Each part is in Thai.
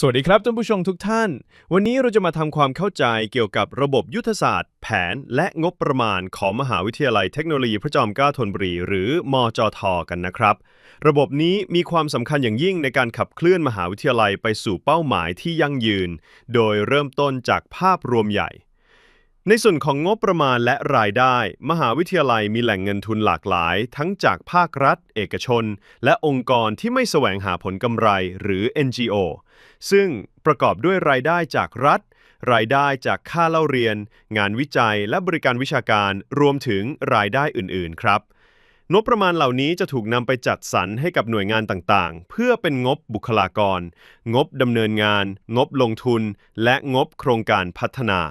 สวัสดีครับท่านผู้ชมทุกท่าน วันนี้เราจะมาทำความเข้าใจเกี่ยวกับระบบยุทธศาสตร์ แผนและงบประมาณของมหาวิทยาลัยเทคโนโลยีพระจอมเกล้าธนบุรี หรือมอจทกันนะครับ ระบบนี้มีความสำคัญอย่างยิ่งในการขับเคลื่อนมหาวิทยาลัยไปสู่เป้าหมายที่ยั่งยืน โดยเริ่มต้นจากภาพรวมใหญ่ ในส่วนของงบประมาณและรายได้ มหาวิทยาลัยมีแหล่งเงินทุนหลากหลาย ทั้งจากภาครัฐ เอกชน และองค์กรที่ไม่แสวงหาผลกำไรหรือ NGO ซึ่งประกอบด้วยรายได้จากรัฐ รายได้จากค่าเล่าเรียน งานวิจัยและบริการวิชาการรวมถึงรายได้อื่น ๆ ครับงบประมาณเหล่านี้จะถูกนำไปจัดสรรให้กับหน่วยงานต่างๆ เพื่อเป็นงบบุคลากร งบดำเนินงาน งบลงทุน และงบโครงการพัฒนา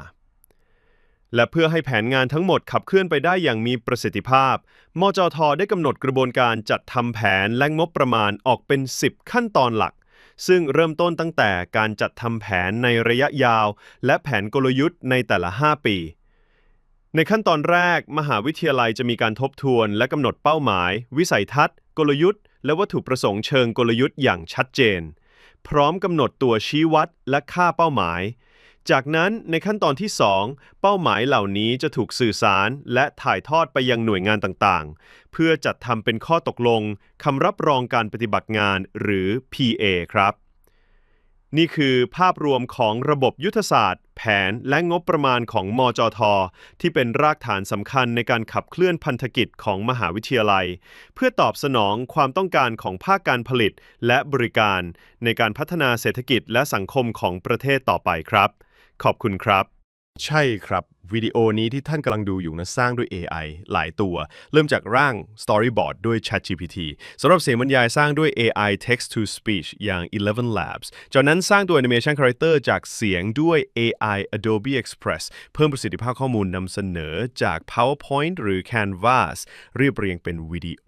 และเพื่อให้แผนงานทั้งหมดขับเคลื่อนไปได้อย่างมีประสิทธิภาพ มจท ได้กำหนดกระบวนการจัดทำแผนและงบประมาณออกเป็น 10 ขั้นตอนหลัก ซึ่งเริ่มต้นตั้งแต่การจัดทำแผนในระยะยาว และแผนกลยุทธ์ในแต่ละ 5 ปี ในขั้นตอนแรก มหาวิทยาลัยจะมีการทบทวน และกำหนดเป้าหมาย วิสัยทัศน์ กลยุทธ์ และวัตถุประสงค์เชิงกลยุทธ์อย่างชัดเจน พร้อมกำหนดตัวชี้วัดและค่าเป้าหมาย จากนั้นในขั้นตอนที่ 2 เป้าหมายเหล่านี้จะถูกสื่อสารและถ่ายทอดไปยังหน่วยงานต่างๆ เพื่อจัดทำเป็นข้อตกลงคำรับรองการปฏิบัติงานหรือ PA ครับ นี่คือภาพรวมของระบบยุทธศาสตร์ แผนและงบประมาณของมจท ที่เป็นรากฐานสำคัญในการขับเคลื่อนพันธกิจของมหาวิทยาลัย เพื่อตอบสนองความต้องการของภาคการผลิตและบริการ ในการพัฒนาเศรษฐกิจและสังคมของประเทศต่อไปครับ ขอบคุณครับ ใช่ครับ วิดีโอนี้ที่ท่านกำลังดูอยู่นะสร้างด้วย AI หลายตัว เริ่มจากร่าง Storyboard ด้วย ChatGPT สำหรับเสียงบรรยายสร้างด้วย AI Text to Speech อย่าง Eleven Labs จากนั้นสร้างตัว Animation Character จากเสียงด้วย AI Adobe Express เพิ่มประสิทธิภาพข้อมูลนำเสนอจาก PowerPoint หรือ Canvas เรียบเรียงเป็นวิดีโอ